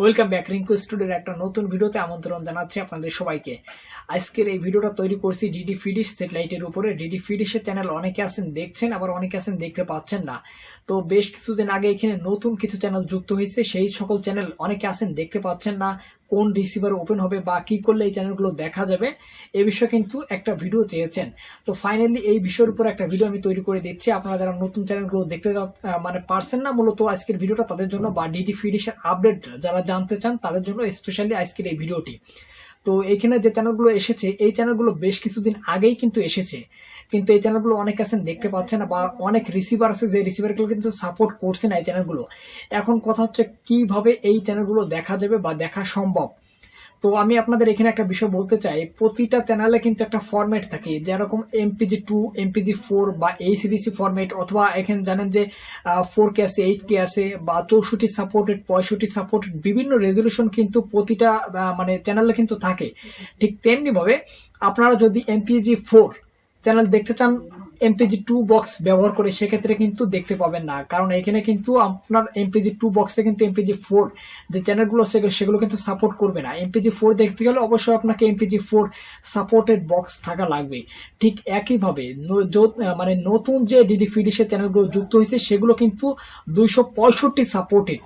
Welcome back Rinku স্টুডিওর একটা নতুন ভিডিওতে আমন্ত্রণ জানাচ্ছি আপনাদের সবাইকে। আজকের এই ভিডিওটা তৈরি করছি ডিডি ফিডিশ স্যাটেলাইটের উপরে। ডিডি ফিডিশের চ্যানেল অনেকে আছেন দেখছেন, আবার অনেকে আছেন দেখতে পাচ্ছেন না। তো বেশ কিছুদিন আগে এখানে নতুন কিছু চ্যানেল যুক্ত হয়েছে, সেই সকল চ্যানেল অনেকে আছেন দেখতে পাচ্ছেন না। কোন রিসিভার ওপেন হবে বা কী করলে এই চ্যানেলগুলো দেখা যাবে, এ বিষয়ে কিন্তু একটা ভিডিও চেয়েছেন। তো ফাইনালি এই বিষয়ের উপর একটা ভিডিও আমি তৈরি করে দিচ্ছি। আপনারা যারা নতুন চ্যানেলগুলো দেখতে মানে পারছেন না, মূলত আজকের ভিডিওটা তাদের জন্য বা ডিডি ফিডিশের আপডেট যারা জানতে চান, তাদের জন্য স্পেশালি আজকের এই ভিডিওটি তো এইখানে যে চ্যানেলগুলো এসেছে, এই চ্যানেলগুলো বেশ কিছুদিন আগেই কিন্তু এসেছে। কিন্তু এই চ্যানেলগুলো অনেক আছেন দেখতে পাচ্ছে না বা অনেক রিসিভার আছে, যে রিসিভারগুলো কিন্তু সাপোর্ট করছে না এই চ্যানেলগুলো এখন কথা হচ্ছে, কীভাবে এই চ্যানেলগুলো দেখা যাবে বা দেখা সম্ভব? তো আমি আপনাদের এখানে একটা বিষয় বলতে চাই, প্রতিটা চ্যানেলে কিন্তু একটা ফরম্যাট থাকে, যেরকম এমপিজি টু এমপিজি ফোর বা এইসিবিসি ফরম্যাট অথবা এখানে জানেন যে ফোর কে আছে এইট কে আছে, বা চৌষট্টি সাপোর্টেড পঁয়ষট্টি সাপোর্টেড বিভিন্ন রেজলিউশন কিন্তু প্রতিটা মানে চ্যানেলে কিন্তু থাকে। ঠিক তেমনিভাবে আপনারা যদি এমপিজি ফোর চ্যানেল দেখতে চান এমপিজি টু বক্স ব্যবহার করে সেক্ষেত্রে কিন্তু দেখতে পাবেন না। কারণ এখানে কিন্তু আপনার এমপিজি টু বক্সে কিন্তু এমপিজি ফোর যে চ্যানেলগুলো সেগুলো সেগুলো কিন্তু সাপোর্ট করবে না। এমপিজি ফোর দেখতে গেলে অবশ্যই আপনাকে এমপিজি ফোর সাপোর্টেড বক্স থাকা লাগবে। ঠিক একইভাবে মানে নতুন যে ডিডি ফিডিসের চ্যানেলগুলো যুক্ত হয়েছে, সেগুলো কিন্তু দুইশো পঁয়ষট্টি সাপোর্টেড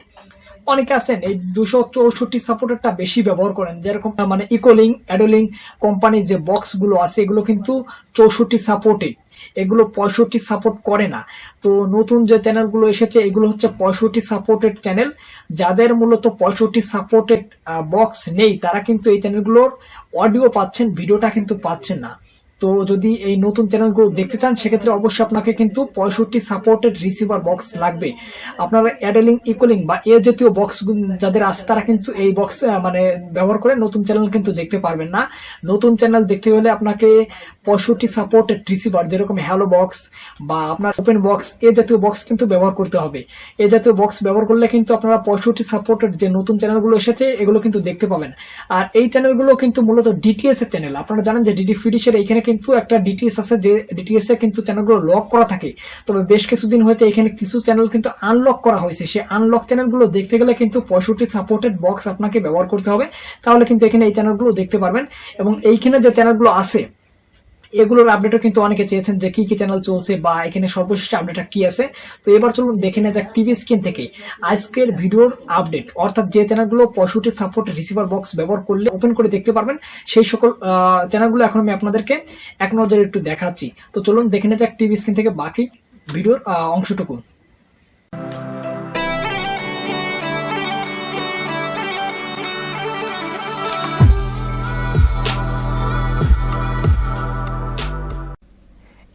অনেকে আছেন, এই দুশো চৌষট্টি সাপোর্টারটা বেশি ব্যবহার করেন। যেরকম মানে ইকোলিং অ্যাডোলিং কোম্পানির যে বক্সগুলো আছে, এগুলো কিন্তু চৌষট্টি সাপোর্টেড এগুলো পঁয়ষট্টি সাপোর্ট করে না। তো নতুন যে চ্যানেলগুলো এসেছে, এগুলো হচ্ছে পঁয়ষট্টি সাপোর্টেড চ্যানেল। যাদের মূলত পঁয়ষট্টি সাপোর্টেড বক্স নেই, তারা কিন্তু এই চ্যানেলগুলোর অডিও পাচ্ছেন ভিডিওটা কিন্তু পাচ্ছেন না। তো যদি এই নতুন চ্যানেলগুলো দেখতে চান, সেক্ষেত্রে অবশ্যই আপনাকে কিন্তু পঁয়ষট্টি সাপোর্টেড রিসিভার বক্স লাগবে। আপনারা অ্যাডেলিং ইকুয়ালিং বা এ জাতীয় বক্স যাদের আছে, তারা কিন্তু এই বক্স মানে ব্যবহার করে নতুন চ্যানেল কিন্তু দেখতে পারবেন না। নতুন চ্যানেল দেখতে হলে আপনাকে পঁয়ষট্টি সাপোর্টেড রিসিভার যেরকম হ্যালো বক্স বা আপনার ওপেন বক্স এ জাতীয় বক্স কিন্তু ব্যবহার করতে হবে। এ জাতীয় বক্স ব্যবহার করলে কিন্তু আপনারা পঁয়ষট্টি সাপোর্টেড যে নতুন চ্যানেলগুলো এসেছে, এগুলো কিন্তু দেখতে পাবেন। আর এই চ্যানেলগুলো কিন্তু মূলত ডিটিএস এর চ্যানেল। আপনারা জানেন যে ডিডি ফিডিশের এখানে কিন্তু একটা ডিটিএস আছে যে ডিটিএস এ কিন্তু চ্যানেলগুলো লক করা থাকে। তবে বেশ কিছুদিন হয়েছে এখানে কিছু চ্যানেল কিন্তু আনলক করা হয়েছে। সেই আনলক চ্যানেলগুলো দেখতে গেলে কিন্তু পঁয়ষট্টি সাপোর্টেড বক্স আপনাকে ব্যবহার করতে হবে। তাহলে কিন্তু এখানে এই চ্যানেলগুলো দেখতে পারবেন। এবং এইখানে যে চ্যানেলগুলো আছে এগুলোর আপডেটও কিন্তু অনেকে চেয়েছেন যে কি কি চ্যানেল চলছে বা এখানে সর্বশেষ আপডেটটা কি আছে। তো এবার চলুন দেখে নেওয়া যাক টিভি স্ক্রিন থেকে আজকের ভিডিওর আপডেট অর্থাৎ যে চ্যানেলগুলো পঁয়ষট্টি সাপোর্ট রিসিভার বক্স ব্যবহার করলে ওপেন করে দেখতে পারবেন, সেই সকল চ্যানেলগুলো এখন আমি আপনাদেরকে এক নজরে একটু দেখাচ্ছি। তো চলুন দেখে নেওয়া যাক টিভি স্ক্রিন থেকে বাকি ভিডিওর অংশটুকু।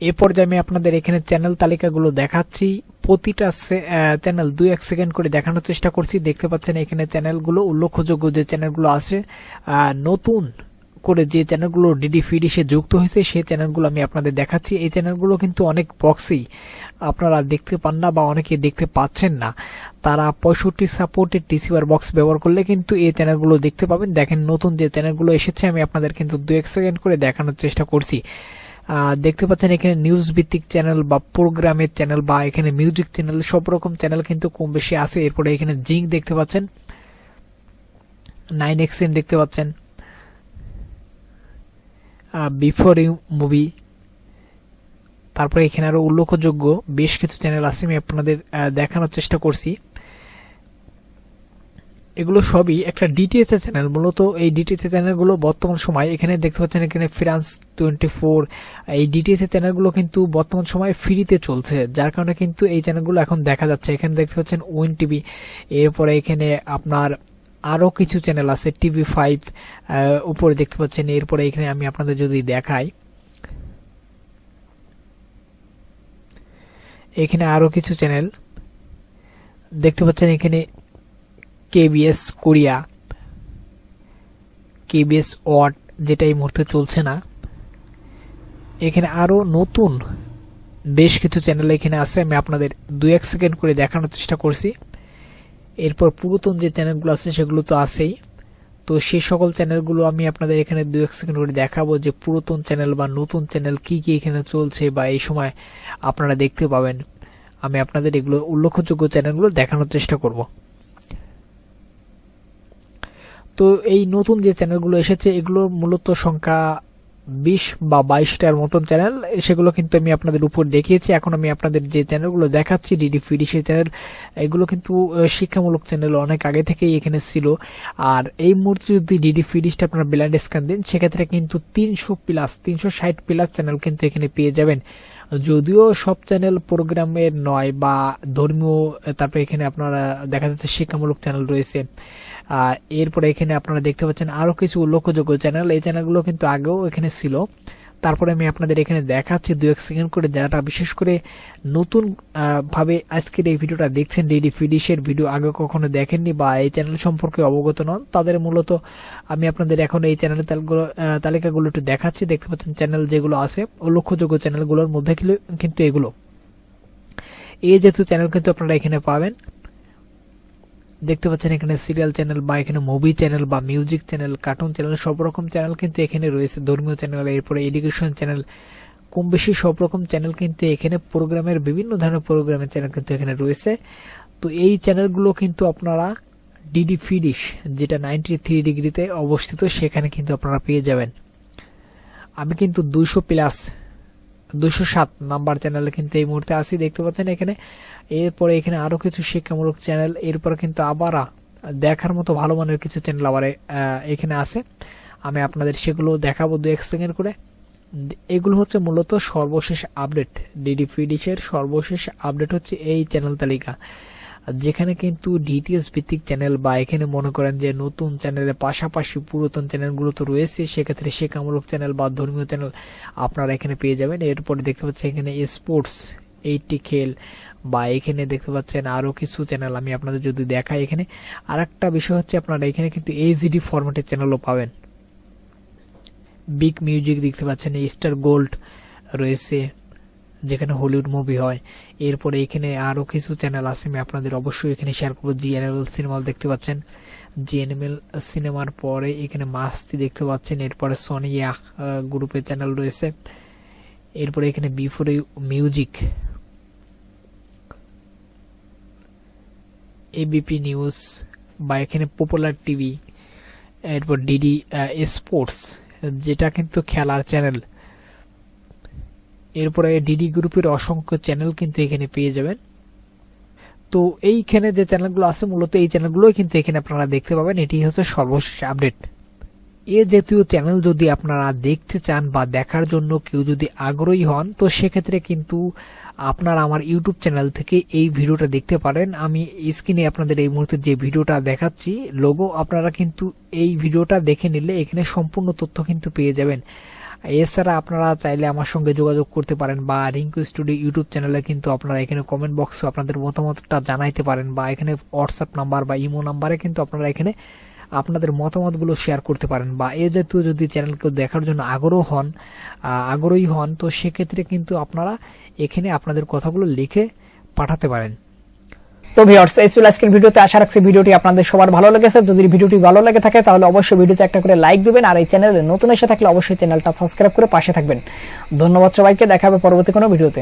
এ পর্যায়ে আমি আপনাদের এখানে চ্যানেল তালিকাগুলো দেখাচ্ছি। প্রতিটা চ্যানেল দুই এক সেকেন্ড করে দেখানোর চেষ্টা করছি। দেখতে পাচ্ছেন এখানে চ্যানেলগুলো উল্লেখযোগ্য যে চ্যানেলগুলো আছে নতুন করে যে চ্যানেলগুলো ডিডি ফিডিসে যুক্ত হয়েছে সেই চ্যানেলগুলো আমি আপনাদের দেখাচ্ছি। এই চ্যানেলগুলো কিন্তু অনেক বক্সেই আপনারা দেখতে পান না বা অনেকে দেখতে পাচ্ছেন না। তারা পঁয়ষট্টি সাপোর্টের টিসিবার বক্স ব্যবহার করলে কিন্তু এই চ্যানেলগুলো দেখতে পাবেন। দেখেন নতুন যে চ্যানেলগুলো এসেছে, আমি আপনাদের কিন্তু দু এক সেকেন্ড করে দেখানোর চেষ্টা করছি। দেখতে পাচ্ছেন এখানে নিউজ ভিত্তিক চ্যানেল বা প্রোগ্রামের চ্যানেল বা এখানে মিউজিক চ্যানেল সব রকম চ্যানেল কিন্তু কম বেশি আছে। এরপরে এখানে জিঙ্ক দেখতে পাচ্ছেন। নাইন এক্সএম দেখতে পাচ্ছেন। বিফোর ইউ মুভি তারপরে এখানে আরও উল্লেখযোগ্য বেশ কিছু চ্যানেল আছে। আমি আপনাদের দেখানোর চেষ্টা করছি। এগুলো সবই একটা ডিটিএস এর চ্যানেল মূলত এই ডিটিএস এর চ্যানেলগুলো বর্তমান সময় এখানে দেখতে পাচ্ছেন এখানে ফ্রান্স টোয়েন্টি ফোর এই ডিটিএস এর চ্যানেলগুলো কিন্তু বর্তমান সময়ে ফ্রিতে চলছে। যার কারণে কিন্তু এই চ্যানেলগুলো এখন দেখা যাচ্ছে। এখানে দেখতে পাচ্ছেন উইন টিভি এরপরে এখানে আপনার আরও কিছু চ্যানেল আছে টিভি ফাইভ উপরে দেখতে পাচ্ছেন। এরপরে এখানে আমি আপনাদের যদি দেখাই, এখানে আরও কিছু চ্যানেল দেখতে পাচ্ছেন এখানে কেবিএস কোরিয়া। কেবিএস ওয়াট যেটা এই মুহূর্তে চলছে না। এখানে আরও নতুন বেশ কিছু চ্যানেল এখানে আছে, আমি আপনাদের দুই এক সেকেন্ড করে দেখানোর চেষ্টা করছি। এরপর পুরাতন যে চ্যানেলগুলো আছে সেগুলো তো আছেই। তো সেই সকল চ্যানেলগুলো আমি আপনাদের এখানে দু এক সেকেন্ড করে দেখাবো যে পুরাতন চ্যানেল বা নতুন চ্যানেল কি কি এখানে চলছে বা এই সময় আপনারা দেখতে পাবেন। আমি আপনাদের এগুলো উল্লেখযোগ্য চ্যানেলগুলো দেখানোর চেষ্টা করব। তো এই নতুন যে চ্যানেলগুলো এসেছে, এগুলো মূলত সংখ্যা বিশ বা বাইশটার মতন চ্যানেল। সেগুলো কিন্তু আমি আপনাদের উপর দেখিয়েছি। এখন আমি আপনাদের যে চ্যানেলগুলো দেখাচ্ছি ডিডি ফিডিশের চ্যানেল, এগুলো কিন্তু শিক্ষামূলক চ্যানেল অনেক আগে থেকেই এখানে ছিল। আর এই মুহূর্তে যদি ডিডি ফিডিশটা আপনার ব্ল্যান্ড স্ক্যান দিন, সেক্ষেত্রে কিন্তু তিনশো প্লাস, তিনশো ষাট প্লাস চ্যানেল কিন্তু এখানে পেয়ে যাবেন। যদিও সব চ্যানেল প্রোগ্রামের নয় বা ধর্মীয়, তারপরে এখানে আপনারা দেখা যাচ্ছে শিক্ষামূলক চ্যানেল রয়েছে। এরপরে এখানে আপনারা দেখতে পাচ্ছেন আরও কিছু উল্লেখযোগ্য চ্যানেল এই চ্যানেলগুলো কিন্তু আগেও এখানে ছিল। তারপরে আমি আপনাদের এখানে দেখাচ্ছি দু এক সেকেন্ড করে যারা বিশেষ করে নতুন ভাবে আজকের এই ভিডিওটা দেখছেন ডিডি ফিডিশের ভিডিও আগে কখনো দেখেননি বা এই চ্যানেল সম্পর্কে অবগত নন, তাদের মূলত আমি আপনাদের এখন এই চ্যানেলের তালিকাগুলো একটু দেখাচ্ছি। দেখতে পাচ্ছেন চ্যানেল যেগুলো আছে, উল্লেখযোগ্য চ্যানেলগুলোর মধ্যে কিন্তু এগুলো। এই যেহেতু চ্যানেল কিন্তু আপনারা এখানে পাবেন দেখতে পাচ্ছেন এখানে সিরিয়াল চ্যানেল বা এখানে মুভি চ্যানেল বা মিউজিক চ্যানেল কার্টুন চ্যানেল সব রকম চ্যানেল কিন্তু এখানে রয়েছে, ধর্মীয় চ্যানেল এরপরে এডুকেশন চ্যানেল কম বেশি সব রকম চ্যানেল কিন্তু এখানে প্রোগ্রামের বিভিন্ন ধরনের প্রোগ্রামের চ্যানেল কিন্তু এখানে রয়েছে। তো এই চ্যানেলগুলো কিন্তু আপনারা ডিডি ফিডিশ যেটা নাইনটি থ্রি ডিগ্রিতে অবস্থিত, সেখানে কিন্তু আপনারা পেয়ে যাবেন। আমি কিন্তু দুইশো প্লাস দুশো সাত নাম্বার চ্যানেলে কিন্তু এই মুহূর্তে আসি দেখতে পাচ্ছেন এখানে। এরপরে এখানে আরও কিছু শিক্ষামূলক চ্যানেল, এরপরে কিন্তু আবার দেখার মতো ভালো মানের কিছু চ্যানেল আবার এখানে আছে। আমি আপনাদের সেগুলো দেখাবো দু এক সেকেন্ড করে। এগুলো হচ্ছে মূলত সর্বশেষ আপডেট ডিডি ফিডিশের সর্বশেষ আপডেট হচ্ছে এই চ্যানেল তালিকা। যেখানে কিন্তু ডিটিএস ভিত্তিক চ্যানেল বা এখানে মনে করেন যে নতুন চ্যানেলের পাশাপাশি পুরাতন চ্যানেলগুলো তো রয়েছে, সেক্ষেত্রে শিক্ষামূলক চ্যানেল বা ধর্মীয় চ্যানেল আপনারা এখানে পেয়ে যাবেন। এরপরে দেখতে পাচ্ছেন এখানে স্পোর্টস এইটি খেল বা এখানে দেখতে পাচ্ছেন আরও কিছু চ্যানেল আমি আপনাদের যদি দেখাই এখানে। আর একটা বিষয় হচ্ছে আপনারা এখানে কিন্তু এইচডি ফরম্যাটের চ্যানেলও পাবেন। বিগ মিউজিক দেখতে পাচ্ছেন স্টার গোল্ড রয়েছে। যেখানে হলিউড মুভি হয়। এরপরে এখানে আরও কিছু চ্যানেল আছে, আমি আপনাদের অবশ্যই এখানে শেয়ার করব। জিএনএল সিনেমা দেখতে পাচ্ছেন। জিএনএমএল সিনেমার পরে এখানে মাস্তি দেখতে পাচ্ছেন। এরপরে সনি গ্রুপের চ্যানেল রয়েছে। এরপরে এখানে বিফোর মিউজিক এবিপি নিউজ বা এখানে পপুলার টিভি এরপর ডিডি স্পোর্টস যেটা কিন্তু খেলার চ্যানেল এরপরে ডিডি গ্রুপের অসংখ্য চ্যানেল কিন্তু এখানে পেয়ে যাবেন। তো এইখানে যে চ্যানেলগুলো আছে, মূলত এই চ্যানেলগুলোই কিন্তু এখানে আপনারা দেখতে পাবেন। এটি হচ্ছে সর্বশেষ আপডেট। এ জাতীয় চ্যানেল যদি আপনারা দেখতে চান বা দেখার জন্য কেউ যদি আগ্রহী হন, তো সেক্ষেত্রে কিন্তু আপনারা আমার ইউটিউব চ্যানেল থেকে এই ভিডিওটা দেখতে পারেন। আমি স্ক্রিনে আপনাদের এই মুহূর্তে যে ভিডিওটা দেখাচ্ছি লোগো আপনারা কিন্তু এই ভিডিওটা দেখে নিলে এখানে সম্পূর্ণ তথ্য কিন্তু পেয়ে যাবেন। এছাড়া আপনারা চাইলে আমার সঙ্গে যোগাযোগ করতে পারেন বা রিঙ্কু স্টুডিও ইউটিউব চ্যানেলে কিন্তু আপনারা এখানে কমেন্ট বক্সে আপনাদের মতামতটা জানাইতে পারেন বা এখানে হোয়াটসঅ্যাপ নাম্বার বা ইমো নাম্বারে কিন্তু আপনারা এখানে আপনাদের মতামতগুলো শেয়ার করতে পারেন বা এ জাতীয় যদি চ্যানেলকে দেখার জন্য আগ্রহ হন আগ্রহী হন, তো সেক্ষেত্রে কিন্তু আপনারা এখানে আপনাদের কথাগুলো লিখে পাঠাতে পারেন। তো ভিউয়ার্স এই ছিল আজকের ভিডিওতে। আশা রাখছি ভিডিওটি আপনাদের সবার ভালো লেগেছে। যদি ভিডিওটি ভালো লেগে থাকে, তাহলে অবশ্যই ভিডিওতে একটা করে লাইক দিবেন। আর এই চ্যানেলে নতুন এসে থাকলে অবশ্যই চ্যানেলটা সাবস্ক্রাইব করে পাশে থাকবেন। ধন্যবাদ সবাইকে। দেখা হবে পরবর্তী কোনো ভিডিওতে।